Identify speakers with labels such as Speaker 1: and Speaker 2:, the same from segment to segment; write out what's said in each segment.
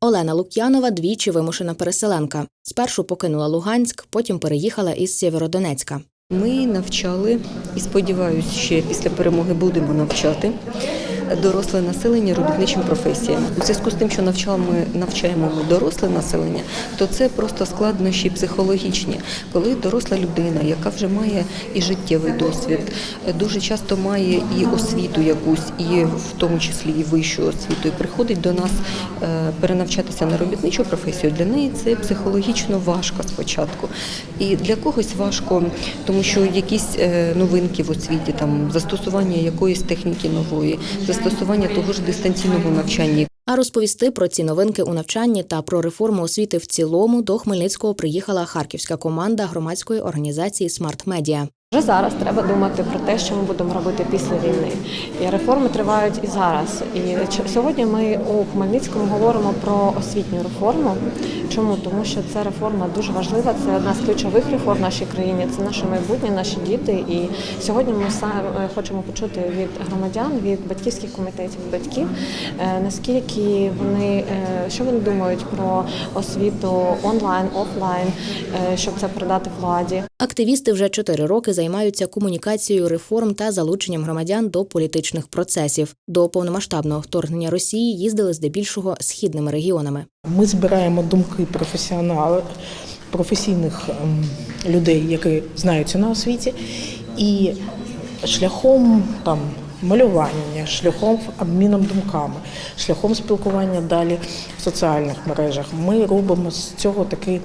Speaker 1: Олена Лук'янова двічі вимушена переселенка. Спершу покинула Луганськ, потім переїхала із Сєвєродонецька.
Speaker 2: Ми навчали і сподіваюся, ще після перемоги будемо навчати доросле населення робітничим професіям. У зв'язку з тим, що навчаємо, навчаємо ми доросле населення, то це просто складнощі психологічні. Коли доросла людина, яка вже має і життєвий досвід, дуже часто має і освіту якусь, і в тому числі і вищу освіту, і приходить до нас е, перенавчатися на робітничу професію, для неї це психологічно важко спочатку. І для когось важко, тому що якісь е, новинки в освіті, там застосування якоїсь техніки нової, застосування того ж дистанційного навчання.
Speaker 1: А розповісти про ці новинки у навчанні та про реформу освіти в цілому до Хмельницького приїхала харківська команда громадської організації Смарт Медіа.
Speaker 3: Вже зараз треба думати про те, що ми будемо робити після війни. І реформи тривають і зараз. І сьогодні ми у Хмельницькому говоримо про освітню реформу. Чому? Тому що ця реформа дуже важлива. Це одна з ключових реформ в нашій країні. Це наше майбутнє, наші діти. І сьогодні ми саме хочемо почути від громадян, від батьківських комітетів батьків, е, наскільки вони е, що вони думають про освіту онлайн, офлайн, е, щоб це передати владі.
Speaker 1: Активісти вже чотири роки займаються комунікацією реформ та залученням громадян до політичних процесів. До повномасштабного вторгнення Росії їздили здебільшого східними регіонами.
Speaker 4: Ми збираємо думки професіоналів, професійних ем, людей, які знаються на освіті, і шляхом там малювання, шляхом обміном думками, шляхом спілкування далі в соціальних мережах. Ми робимо з цього такий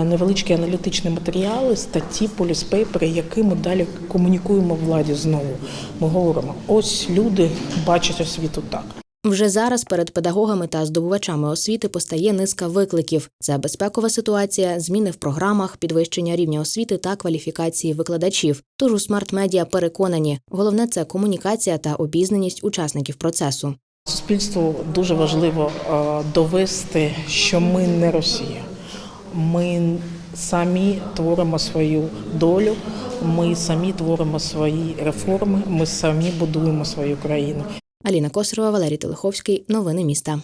Speaker 4: е, невеличкі аналітичні матеріали, статті, поліспейпери, які ми далі комунікуємо владі знову. Ми говоримо, ось люди бачать освіту так.
Speaker 1: Вже зараз перед педагогами та здобувачами освіти постає низка викликів: це безпекова ситуація, зміни в програмах, підвищення рівня освіти та кваліфікації викладачів. Тож у смарт-медіа переконані, головне це комунікація та обізнаність учасників процесу.
Speaker 4: Суспільству дуже важливо е, довести, що ми не Росія. Ми самі творимо свою долю, ми самі творимо свої реформи, ми самі будуємо свою країну.
Speaker 1: Аліна Косарова, Валерій Телеховський. Новини міста.